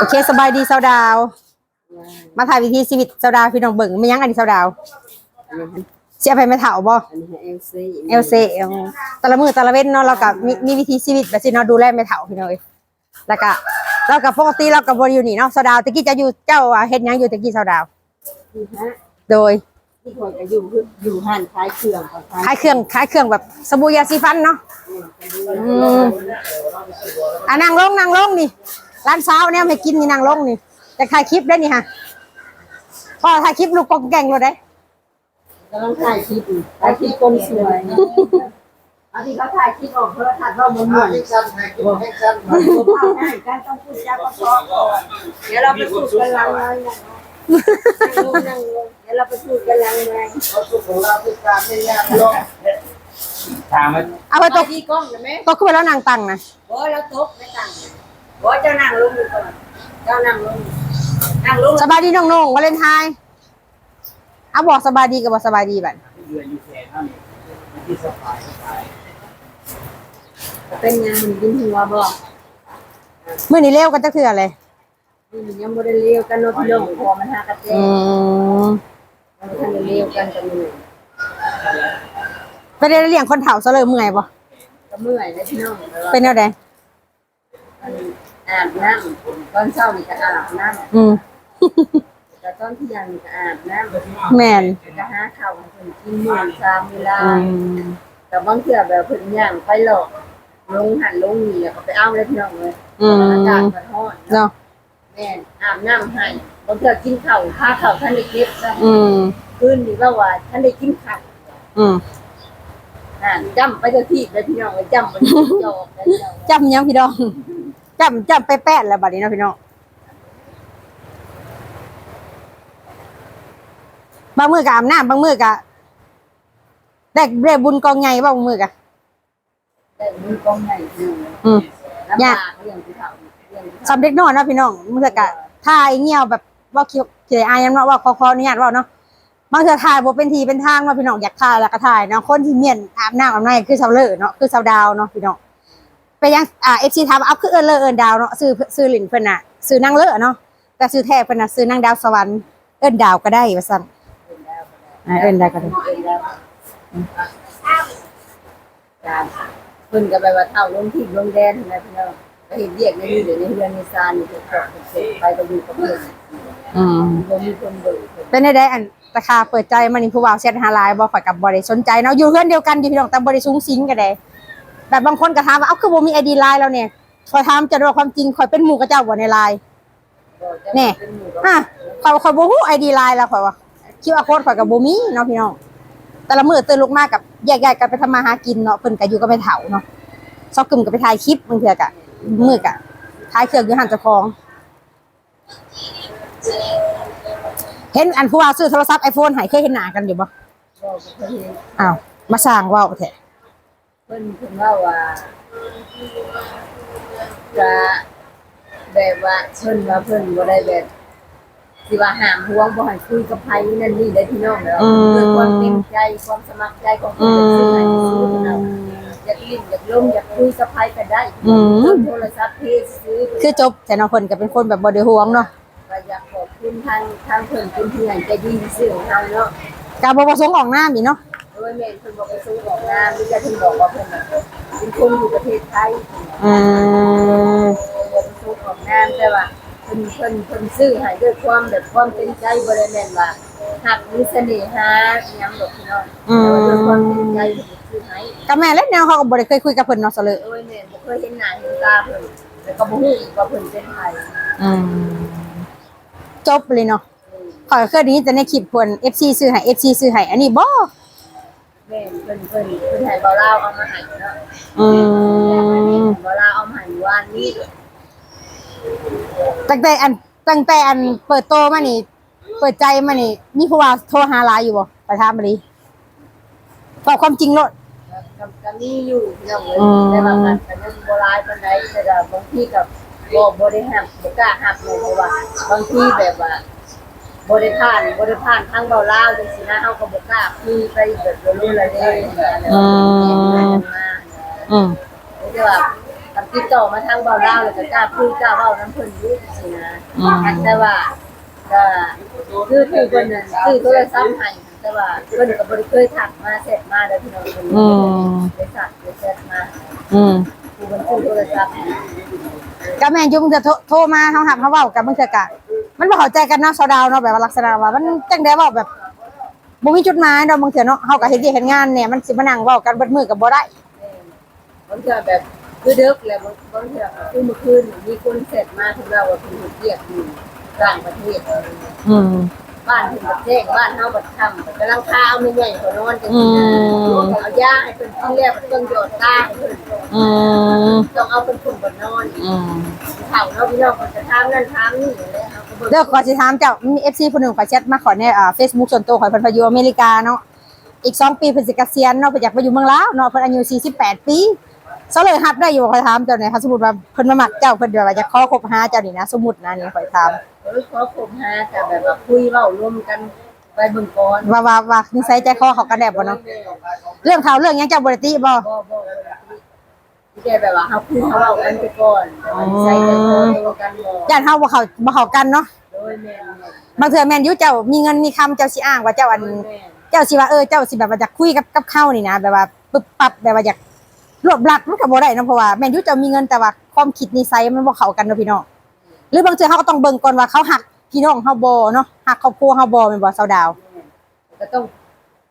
โอเคสบายดีสาวดาว มาถ่ายวิธีชีวิตสาวดาวพี่น้องเบิ่งไม่ยั้งอันนี้สาวดาวเสียไปไม่เถ่าบ่อันนี้เอลซีเอลเซเอลแต่ละมือแต่ละเว้นเนาะเรากับมีมีวิธีชีวิตแบบสิเนาะดูแลไม่เถ่าพี่น้องเอ้ยแล้วก็เรากับปกติเรากับบริอยู่นี่เนาะสาวดาวตะกี้จะอยู่เจ้าว่าเฮ็ดหยังอยู่ตะกี้สาวดาวที่ฮะโดยที่คนก็อยู่อยู่หันคล้ายเครื่องของขายเครื่องขายเครื่องแบบสบู่ยาสีฟันเนาะอืมอะนั่งลงนั่งลงนี่ ร้านเช้าเนี่ยไม่กินนี่นั่งลงนี่จะถ่ายคลิปได้นี่ฮะพอถ่ายคลิปลูกกองแกงเลยได้กำลังถ่ายคลิปอยู่ถ่ายคลิปกลมสวยอันที่เขาถ่ายคลิปออกโทรทัศน์ว่ามันเหมือนให้สั้นให้กินให้สั้นมันเอาง่ายการต้องพูดจาเพราะๆเดี๋ยวเราไปพูดกันลังเลยนะนั่งลงนั่งลงเดี๋ยวเราไปพูดกันลังเลยเขาสุขของเราเป็นการไม่ยากหรอกถามมันเอาไปตกที่กล้องนะแม่ตกขึ้นไปแล้วนางตังนะโอ้ยเราตกไม่ต่าง โอ้ยเจ้านั่งลงอยู่ก่อนเจ้านั่งลงนั่งลงสบายดีน้องนงวาเลนไทน์เอาบอกสบายดีกับบอกสบายดีบัดเดือนอยู่แสนเท่านี้ที่สบายสบายเป็นยังมันกินหัวบ่มื่อนี้เร็วกันจะคืออะไรมันยังบ่ได้เลี้ยวกันเนาะพี่น้องพอมันหากระเจอืมมันทันได้เลี้ยวกันกันมือไปได้เลี้ยงคนเฒ่าซะเลยเมื่อยบ่ก็เมื่อยนะพี่น้องแต่ว่าเป็นแนวใดมัน อาบน้ำตอนเช้านี่ก็อาบน้อืมำแต่ตอนเที่ยงนี่ก็อาบน้ำแม่นแล้วก็หาข้าวให้เพิ่นกินมื้อสามเวลาอืมแต่บางเทื่อแบบเพิ่นย่างไปหลอกลงหันลงนี่แล้วก็ไปเอาเลยพี่น้องเลยอืมอากาศมันร้อนเนาะเนาะแม่นอาบน้ำให้บางเทื่อกินข้าวพาข้าวท่านได้เก็บซะอืมคืนนี้ว่าว่าท่านได้กินข้าวอืมอ่าจำไปเจ้าที่ไปพี่น้องไปจำไปจอกไปเจ้า จำยังพี่น้อง จำจำไปแปดแล้วบัดนี้เนาะพี่น้องบางมือกับอาบน้ำบางมือกับได้ได้บุญกองใหญ่บางมือกับแต่มือกองใหญ่อยู่อืมลำบากเรื่องที่เขาเรื่องที่เขาสำเร็จน้อยเนาะพี่น้องมือกับถ่ายเงี่ยวแบบว่าคิวเจอายยังเนาะว่าขอขออนุญาตว่าเนาะบางเทื่อถ่ายบ่เป็นทีเป็นทางเนาะพี่น้องอยากถ่ายแล้วก็ถ่ายเนาะคนที่เมียนอาบน้ำอาบในคือชาวเลอเนาะคือชาวดาวเนาะพี่น้อง ไปยังอ่าเอฟซีถามว่าเอาคือเอินเลอเอินดาวเนาะซื้อซื้อหลินเพิ่นน่ะซื้อนางเลอเนาะแต่ซื้อแท้เพิ่นน่ะซื้อนางดาวสวรรค์เอินดาวก็ได้ว่าซั่นอ่าเอินดาวก็ได้เป็นแล้วการเพิ่นก็ไปว่าเท่าลงที่ลงแดนนะพี่น้องก็เห็นเรียกในนี่เดี๋ยวในเรือนในซานนี่เพิ่นก็เสร็จไปก็อยู่กับเพิ่นอืมบ่มีคนเบิ่งเพิ่นเป็นได้ได้อันราคาเปิดใจมานี่ผู้บ่าวเช็ดหาหลายบ่ข่อยกับบริสนใจเนาะอยู่เพื่อนเดียวกันอยู่พี่น้องแต่บริสูงสิงกันได้ แบบบางคนก็ถามว่าเอ้าคือบ่มีไอดีไลน์แล้วเนี่ยขอยถามจะรู้ความจริงขอยเป็นหมู่กับเจ้าบ่ในไลน์น่เป็นหมู่กับอะขอยขอยบ่ฮู้ไอดีไลน์แล้วขอยว่าคิวอาโค้ดขอยก็บ่มีเนาะพี่น้องแต่ละมื้อตื่นลุกมากับแยกย้ายกันไปทำมาหากินเนาะเพิ่นก็อยู่กับไปเฒ่าเนาะซอกกึมก็ไปถ่ายคลิปบางเทื่อก็มื้อก็ถ่ายเครื่องอยู่หันเจ้าของเห็นอันผู้ว่าซื้อโทรศัพท์ iPhone ให้เคยเห็นหน้ากันอยู่บ่อ้าวมาสร้างว่าวแท้ พิ่นเพิ่นว่าว่าจะแบบว่าเพิ่นว่าเพิ่นบ่ได้แบบสิว่าห้ามห่วงบ่ให้คุยกับไผนั่นนี่ได้พี่น้องแล้วด้วยความเต็มใจความสมัครใจของเพิ่อืนจะซื้อให้ซื้อมเนาะอยากลิ้นอยากลมอยากคุยกับไผก็ได้อืมโทรศัพท์เพจซื้อคือจบแต่เนาะเพิ่นก็เป็นคนแบบบ่ได้ห่วงเนาะก็อยากขอบคุณทางทางเพิ่นเป็นผู้ใหญ่ใจดีซื่อของเฮาเนาะก็บ่ประสงค์ออกหน้ามีเนาะ โดยแม่นเพิ่นบอกไปซื้อบอกงานมีแต่เพิ่นบอกว่าเพิ่นน่ะเป็นคนอยู่ประเทศไทยอืมเพิ่นซื้อของงานแต่ว่าเพิ่นเพิ่นเพิ่นซื้อให้ด้วยความแบบความเต็มใจบ่ได้แม่นว่าหักมีเสน่หาอิหยังดอกพี่น้องแต่ว่าด้วยความเต็มใจเพิ่นซื้อให้ก็แม่เล่นแนวเขาก็บ่ได้เคยคุยกับเพิ่นเนาะซะเลยโดยแม่นบ่เคยเห็นหน้าเห็นตาเพิ่นแล้วก็บ่ฮู้อีกว่าเพิ่นเป็นไผอืมจบเลยเนาะข่อยก็เคยได้ยินแต่ในคลิปเพิ่น FC ซื้อให้ FC ซื้อให้อันนี้บ่ แม่นเพิ่นเพิ่นเพิ่นให้บ่ลาวเอามาให้เนาะอืมบ่ลาวเอามาให้วานนี้ตั้งแต่อันตั้งแต่อันเปิดโตมานี่ เปิดใจมานี่มีผู้ว่าโทรหาหลายอยู่บ่ไปถามมาดิบอกความจริงโลดก็ก็มีอยู่พี่น้องเอ้ยอืมแต่ว่ากันก็ยังบ่หลายปานใดแต่ว่าบางทีก็บ่บ่ได้หับบ่กล้าหับเลยเพราะว่าบางทีแบบว่า บ่ได้ผ่านบ่ได้ผ่านทางเบาลาวจังซี่นะเฮาก็บ่กล้าคุยไปแบบรู้ๆละเลยอืมอืมแต่ว่ากันติดต่อมาทางเบาเล่าแล้วก็กล้าพูดกล้าเว้าน้ำเพิ่นอยู่สินะอืมแต่ว่าก็คือคือเพิ่นน่ะคือโทรศัพท์ให้แต่ว่าเพิ่นก็บ่ได้เคยทักมาเสร็จมาเด้อพี่น้องเพิ่นอืมได้ทักได้เสร็จมาอืมคือเพิ่นซื้อโทรศัพท์ให้ ก็แม่นอยุ่งจะโทรโทรมาเฮาหับเฮาเว้ากันบางเทื่อกะ มันบ่เข้าใจกันเนาะชาวดาวเนาะแบบว่าลักษณะว่ามันจังได๋เว้าแบบบ่มีจุดหมายเนาะบางเทื่อเนาะเฮาก็เฮ็ดเวียกเฮ็ดงานเนี่ยมันสิมานั่งเว้ากันเบิดมื้อก็บ่ได้บางเทื่อแบบคือเด็กแล้วบางบางเทื่อก็คือเมื่อคืนมีคนเสร็จมาถึงเราว่าเพิ่นถูกเรียกอยู่ต่างประเทศอืม บ้านเพิ่นบ่แจ้งบ้านเฮาบ่ทำกำลังพาเอาแม่ใหญ่เขานอนจังซี่นะเอายาให้เพิ่นกินแล้วเพิ่นหยอดตาให้เพิ่นอืมต้องเอาเพิ่นคุมบ่นอนอืมเฒ่าเนาะพี่น้องเพิ่นจะถามนั่นถามนี่เลยเอาก็เบิ่งเดี๋ยวก่อนสิถามเจ้ามี FC ผู้หนึงขอแชทมาขอในอ่า Facebook ส่วนตัวขอยเพิ่นไปอยู่อเมริกาเนาะอีก 2 ปีเพิ่นสิเกษียณเนาะเพิ่นอยากไปอยู่เมืองลาวเนาะเพิ่นอายุ48 ปีซะเลยรับได้อยู่ขอถามเจ้าเนี่ยค่ะสมมุติว่าเพิ่นมามักเจ้าเพิ่นแบบว่าจะขอคบหาเจ้านี่นะสมมุตินะนี่ขอถาม ออขอผมหาแต่แบบว่าคุยเว้ารวมกันไปเบิ่งก่อนว่าว่าว่านิสัยใจคอเขากันแดบบ่เนาะเรื่องข่าวเรื่องหยังเจ้าบ่ได้ติบ่บ่บ่ที่แกแบบว่าเฮาคุยเฮาเว้ากันไปก่อนแต่ว่าใส่ใจคอเดียวกันบ่ย่านเฮาบ่เข้าบ่เข้ากันเนาะโดยแม่นบางเทื่อแม่นอยู่เจ้ามีเงินมีคำเจ้าสิอ้างว่าเจ้าอัน แม่นเจ้าสิว่าเออเจ้าสิแบบว่าอยากคุยกับกับเขานี่นะแบบว่าปึ๊บปั๊บแบบว่าอยากรวบรัดมันก็บ่ได้เนาะเพราะว่าแม่นอยู่เจ้ามีเงินแต่ว่าความคิดนิสัยมันบ่เข้ากันเนาะพี่น้อง หรือบางเทื่อเฮาก็ต้องเบิ่งก่อนว่าเขาหักพี่น้องเฮาบ่เนาะหักครอบครัวเฮาบ่แม่นบ่สาวดาว ก็ต้อง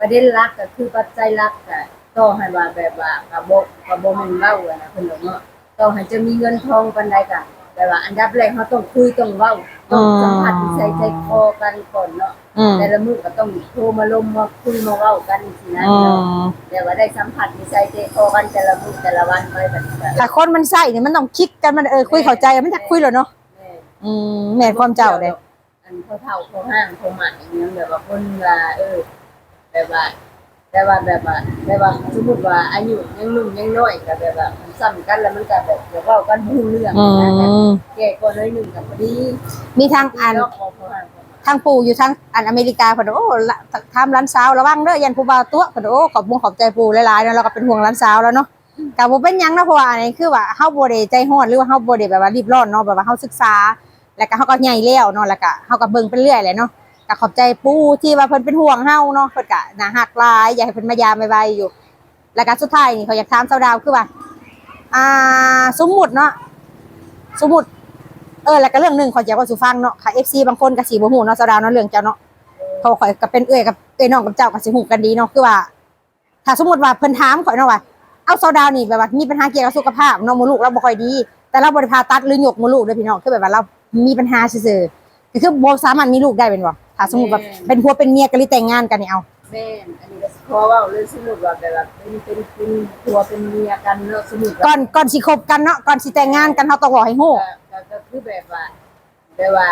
ประเด็นหลักก็คือปัจจัยหลักก็ต้องให้ว่าแบบว่าก็บ่ก็บ่แม่นเว้าอะนะเพิ่นบอกเนาะต้องให้จะมีเงินทองปานใดก็แต่ว่าอันดับแรกเฮาต้องคุยต้องเว้าต้องสัมผัสนิสัยใจคอกันก่อนเนาะอืม แต่ละมื้อก็ต้องโทรมาลมมาคุยมาเว้ากันสินะอืมแต่ว่าได้สัมผัสนิสัยใจคอกันแต่ละมื้อแต่ละวันไปแบบนี้ถ้าคนมันใส่นี่มันต้องคิดกันมันเออคุยเข้าใจมันจะคุยแล้วเนาะแม่ อืมแม่นความเจ้าเด้อันพอเฒ่าพอห้างพอหมาอย่างเงี้ยแบบว่าคนว่าเออแบบว่าแต่ว่าแบบว่าแบบว่าสมมุติว่าอายุยังหนุ่มยังน้อยก็แบบว่ามันซ้ำกันแล้วมันก็แบบเดี๋ยวเว้ากันบ่รู้เรื่องอืนะแบบมแก่กว่าน้อยหนึงก็พอดีมีทางอันเนาะพอพอห้างพอหมาทางปู่อยู่ทางอันอเมริกาเพิ่นโอ้ละทำร้านสาวระวังเด้อยันผู้บ่าวตัวเพิ่นโอ้ขอบมุงขอบใจปู่หลายๆเนาะเราก็เป็นห่วงร้านสาวแล้วเนาะก็บ่เป็นหยังเนาะเพราะว่าอันนี้คือว่าเฮาบ่ได้ใจร้อนหรือว่าเฮาบ่ได้แบบว่ารีบร้อนเนาะแบบว่าเฮาศึกษา แล้วก็เฮาก็ใหญ่แล้วเนาะแล้วก็เฮาก็เบิ่งไปเรื่อยแหละเนาะก็ขอบใจปู่ที่ว่าเพิ่นเป็นห่วงเฮาเนาะเพิ่นก็น่าฮักลายอยากให้เพิ่นมายามไวๆอยู่ แล้วก็สุดท้ายนี่เขาอยากถามสาวดาวคือว่าอ่าสมมุติเนาะสมมุติเออแล้วก็เรื่องหนึ่งขอแจ้งว่าสุฟังเนาะค่ะ FC บางคนก็สิบ่ฮู้เนาะสาวดาวเนาะเรื่องเจ้าเนาะเพราข่อยก็เป็นเอื้อยกับเอ้อยน้องกับเจ้าก็สิฮู้กันดีเนาะคือว่า ถ้าสมมุติว่าเพิ่นถามข่อยเนาะว่าเอาสาวดาวนี่แบบว่ามีปัญหาเกี่ยวกับสุขภาพเนาะมดลูกเราบ่ค่อยดี แต่เราบ่ได้ผ่าตัดหรือหยกมดลูกเด้อพี่น้องคือแบบว่าเรามีปัญหาซื่อๆก็คือบ่สามารถมีลูกได้เป็นบ่ถ้าสมมุติว่าเป็นผัวเป็นเมียกันหรือแต่งงานกันนี่เอาแม่นอันนี้ก็สิขอเว้าเลยสมมุติว่าแบบว่าเป็นเป็นเป็นผัวเป็นเมียกันเนาะสมมุติว่าก่อนก่อนสิคบกันเนาะก่อนสิแต่งงานกันเฮาต้องบอกให้ฮู้ก็ก็คือแบบว่าแบบว่า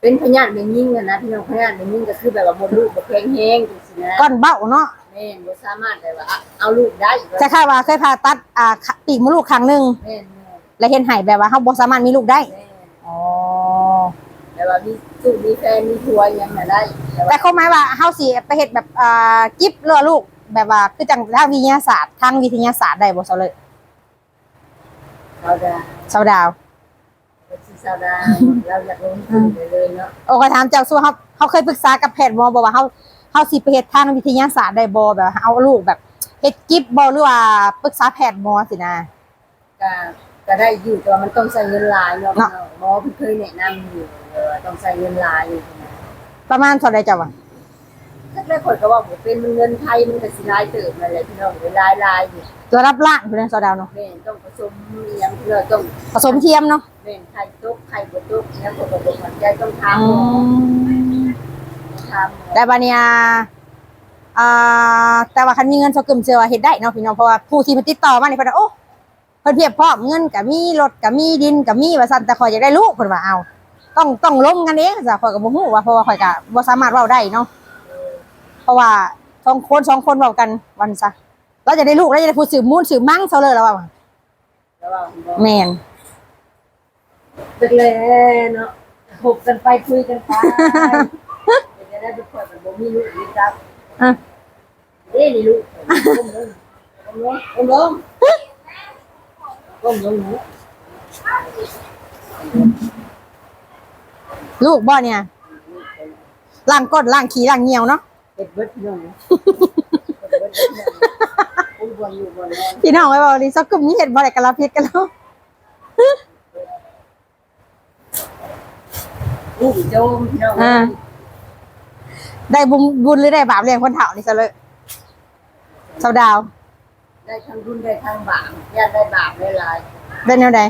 เป็นพยานเป็นยิ่งกันนะพี่น้องพยานเป็นยิ่งก็คือแบบว่าบนลูกบ่แข็งแห้งจังซี่นะก่อนเบ้าเนาะ แม่นบ่สามารถแบบว่าเอาลูกได้จะค่ายว่าเคยผ่าตัดอ่าปีกมดลูกครั้งหนึงแม่นแม่นแล้วเห็นให้แบบว่าเฮาบ่สามารถมีลูกได้แม่นอ๋อแบบว่ามีลูกมีแฟนมีผัวยังน่ะได้แต่แต่ว่าเขาหมายว่าเฮาสิไปเฮ็ดแบบอ่ากิฟต์เลือลูกแบบว่าคือจังทางวิทยาศาสตร์ทางวิทยาศาสตร์ได้บ่เซาเลยเราจะเซาดาวเป็นสิสาวดาเราอยากลงทุนไปเลยเนาะโอ้ก็ถามเจ้าสู้เฮาเฮาเคยปรึกษากับแพทย์บ่บ่ว่าเฮา เฮาสิไปเฮ็ดทางวิทยาศาสตร์ได้บ่แบบเอาลูกแบบเฮ็ดกิฟต์บ่หรือว่าปรึกษาแพทย์บ่สินะก็ก็ได้อยู่แต่ว่ามันต้องใช้เงินหลายเนาะเนาะหมอเพิ่นเคยแนะนำอยู่เออต้องใช้เงินหลายอยู่นะประมาณเท่าใดเจ้าว่าแรกๆคนก็ว่าผมเป็นเงินไทยมันก็สิหลายเติบนั่นแหละพี่น้องเวลาหลายอยู่ตัวรับล้านพุ่นนะเซาดาวเนาะแม่นต้องผสมอหยังเพื่อต้องผสมเทียมเนาะแม่นไข่ตุกไข่บ่ตุกเนี่ยคนก็บ่มั่นใจต้องทำอืมทำ แต่บัดเนี้ยอ่าแต่ว่าคันมีเงินเซากึมเชื่อว่าเฮ็ดได้เนาะพี่น้องเพราะว่าผู้ที่มาติดต่อมานี่เพิ่นว่าโอ้เพิ่นเพียบพร้อมเงินก็มีรถก็มีดินก็มีว่าซั่นแต่ข่อยอยากได้ลูกเพิ่นว่าเอา ต้องต้องล้มกันเองจ้ะข่อยก็บ่ฮู้ว่าเพราะว่าข่อยก็บ่สามารถเว้าได้เนาะเพราะว่าสองคนสองคนเว้ากันวันซะเราจะได้ลูกแล้วจะได้ผู้สืบมูลสืบมั่งเซาเลยแล้วว่าแล้วว่าบ่แม่นเป็นเลยเนาะคบกันไปคุยกันไปเดี๋ยวจะ ได้ทุกคนมันบ่มีลูกมีจับอะเด้นี่ลูกอมลงอมลงอมลงก้มลงหูลูกบ่เนี่ยล้างก้นล้างขี้ล้างเหนียวเนาะเป็ดเบิดพี่น้องนะเป็ดเบิดพี่น้องอุ้ยบนอยู่บนนอนพี่น้องไว้บอกดิสักกลุ่มนี้เห็นบ่ได้กะลาพิษกันแล้วลูกโจมพี่น้องอ่า ได้บุญบุญหรือได้บาปเลี้ยงคนเฒ่านี่ซะเลยสาวดาว ได้ทั้งบุญได้ทั้งบาปญาติได้บาปได้หลายเป็นแนวใด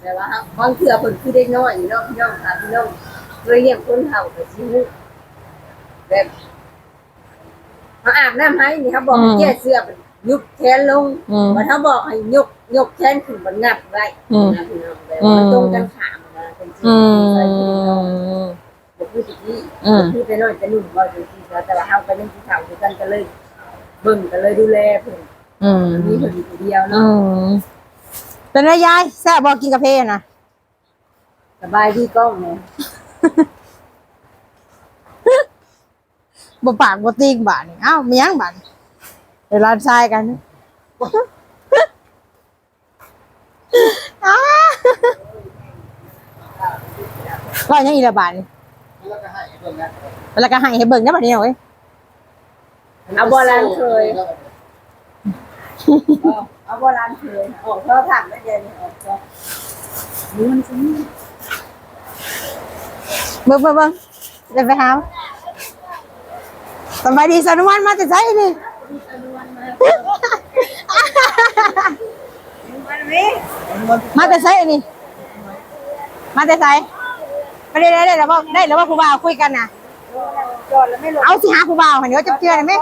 แต่ว่าบางเถื่อผลคือได้น้อยเนาะพี่น้องค่ะพี่น้องเคยเลี้ยงคนเฒ่าแต่ชีวิตแบบมาอาบน้ำให้นี่เขาบอกให้แก้เสื้อเป็นยุบแขนลงอืมมันเขาบอกให้ยกยกแขนขึ้นมันงับไว้อืมนะพี่น้องแบบมันตรงกันขามนะเป็นจริง อืใส่เป็นพี่น้องมบอกคือที่อืม คือแต่น้อยแต่นุ่มว่าจริงๆแต่ว่าเขาก็ยังที่เฒ่าด้วยกันก็เลยเบิ่งก็เลยดูแลเพิ่นอืมมีเพิ่นอยู่คนเดียวอืเนาะมเป็นไรยายแซ่บบ่กินกาแฟนะสบายดีกล้องเนี่ยบ่ปากบ่ติงบาดนี่อ้าวมีหยังบาดนี่เดี๋ยวร้านชายกันอ้าว่าหยังอีละบาดนี่ แล้วก็ให้เพิ่นนะแล้วก็ให้ให้เบิ่งนะบัดนี้เอาเว้ยเอาโบราณเคย เอาโบราณเคยออกเท่าถังไม่เดียวนี่ออกก็นี่มันสิเบิ่งเบิ่งเบิ่งเดี๋ยวไปหาสบายดีสนุวันมาแต่ไสนี่มันนี่มาแต่ไสนี่ มาแต่ไส ไม่ได้ได้ได้แล้วบ่ได้แล้วว่าผู้บ่าวคุยกันน่ะจอดแล้วไม่ลงเอาสิหาผู้บ่าวให้เดี๋ยวจะเจือได้ไหม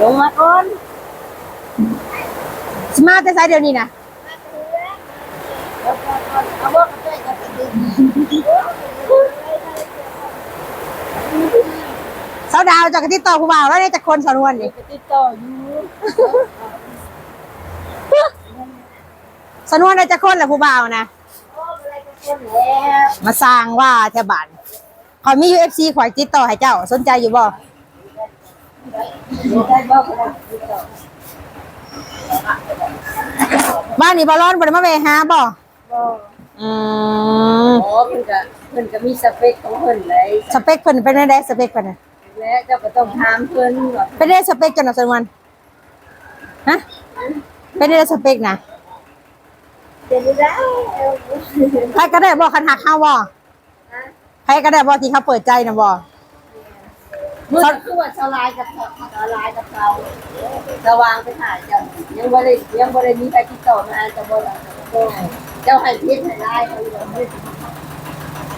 ลงมาก่อนสิมาแต่ไสเดี๋ยวนี้น่ะเอาบ่กระเตยกระติกสาวดาวจากติดต่อผู้บ่าวแล้วได้จากคนสนวนนี่กระติกต่ออยู่ สนวนได้จากคนแหละผู้บ่าวนะโอ้อะไรก็คนแล้วมาสร้างว่าแถวบ้านเขามี UFC ข่อยติดต่อให้เจ้า สนใจอยู่บ่ได้บ่ก็ได้ติดต่อบ้านนี้บ่ร้อนบ่ได้มาแวะหาบ่บ่อืมโอ้เพิ่นก็เพิ่นก็มีสเปคของเพิ่นเลยสเปคเพิ่นเป็นได้สเปคเพิ่นน่ะและเจ้าก็ต้องถามเพิ่นว่าเป็นได้สเปคจังนะสนวนฮะเป็นได้สเปคนะ เป็นได้ใครก็ได้บ่คันหักเฮาบ่ใครก็ได้บ่ที่เขาเปิดใจน่ะบ่เมื่อคือว่าสลายกับเขาสลายกับเขาสว่างไปถ่ายจังยังบ่ได้ยังบ่ได้มีใครติดต่อมาจะบ่ล่ะเจ้าให้พิษให้ได้เขาอยู่บ่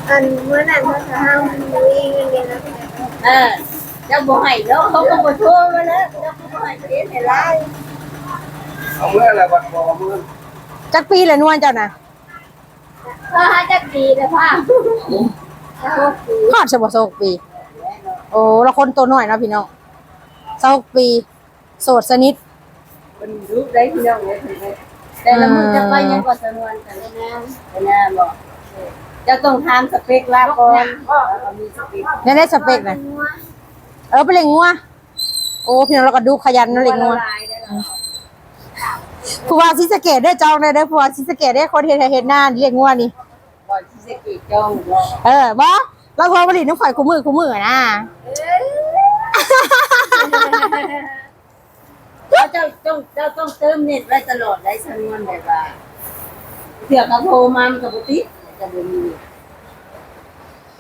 อันเมื่อนั้นเขาจะห้ามมีเงินเดือนแล้วเออเจ้าบ่ให้เนาะเขาก็บ่โทรมาแล้วเจ้าก็บ่ให้พิษให้ได้เอาเมื่ออะไรบัดบ่เมื่อ จักปีละนวลเจ้าน่ะถ้าหาจักดีนะพ่าถ้าหกปีฮอดสิบ่สกปี โอ้ละคนตัวน้อยเนาะพี่น้อง26ปี โสดสนิทเป็นรูปได้พี่น้องเนี่ยถึงได้แต่ละมื้อจะไปยังก็สนวนกันแน่ๆแน่ๆบ่จะต้องถามสเปคลาก่อนแล้วก็มีสเปคแน่ได้สเปคน่ะเออไปเลี้ยงงัวโอ้พี่น้องเราก็ดูขยันเนาะเลี้ยงงัวลายได้แล้ว ผู้ว่าศรีสะเกดได้จองได้เด้อผู้ว่าศรีสะเกดได้คนเฮ็ดให้เฮ็ดหน้าเลี้ยงงัวนี่บ่สิสกิจ้องบ่เออบ่เราพอผลิตน้ำข่อยคู่มือคู่มือนะเจ้าต้องเจ้าต้องเติมเน็ตไว้ตลอดได้สนวนแบบว่าเถื่อเขาโทรมามันก็บ่ติดจะบ่มี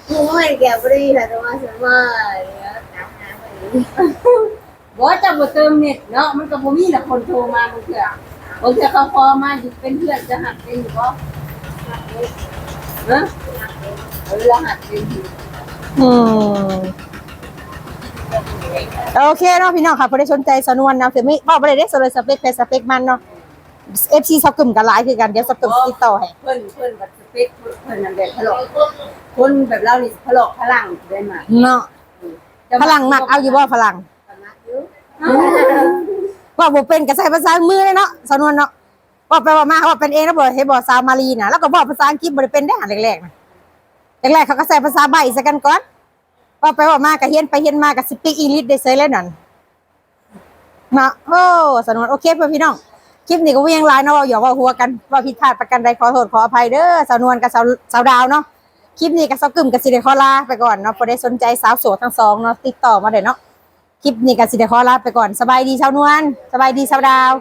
กูไม่แก่บริษัทมาสมัยแล้วตามหาไปบ่จะบ่เติมเน็ตเนาะมันก็บ่มีแต่คนโทรมาบางเถื่อ บางเถื่อเขาพอมาอยู่เป็นเพื่อนจะหักเป็นอยู่บ่เนาะเวลาหักเป็นอยู่อืมโอเคเนาะพี่น้องค่ะบ่ได้สนใจสนวนเนาะคือไม่บ่บ่ได้ได้สนเลยสเปคเพสเปคมันเนาะ FC ซับกึ่มกันหลายคือกันเดี๋ยวซับกึ่มติดต่อให้เพิ่นเพิ่นแบบสเปคเพิ่นนั่นแบบพะโลกคนแบบเรานี่พะโลกพลังได้มาเนาะฝรั่งมักเอาอยู่บ่ฝรั่ง ว่าบ่เป็นก็ใส่ภาษามือเลยเนาะสนวนเนาะว่าไปว่ามาว่าเป็นเองแล้วบอกเฮบอกซาวมารีน่ะแล้วก็บอกภาษาอังกฤษบ่ได้เป็นได้หันแรกๆนะแรกๆเขาก็ใส่ภาษาใบซะกันก่อนว่าไปว่ามาก็เฮียนไปเฮียนมาก็สปีกอีลิทได้เซยแล้วนั่นเนาะโอ้สนวนโอเคเพื่อพี่น้องคลิปนี้ก็เวียงไลน์เนาะอย่าว่าหัวกันว่าผิดพลาดประกันใดขอโทษขออภัยเด้อสนวนกับสาวสาวดาวเนาะคลิปนี้กับสาวกึ่มกับสิเดคอลาไปก่อนเนาะพอได้สนใจสาวสวยทั้งสองเนาะติดต่อมาเด้เนาะ คลิปนี้กันสิเด้ขอลาไปก่อนสบายดีชาวนวลสบายดีชาวดาว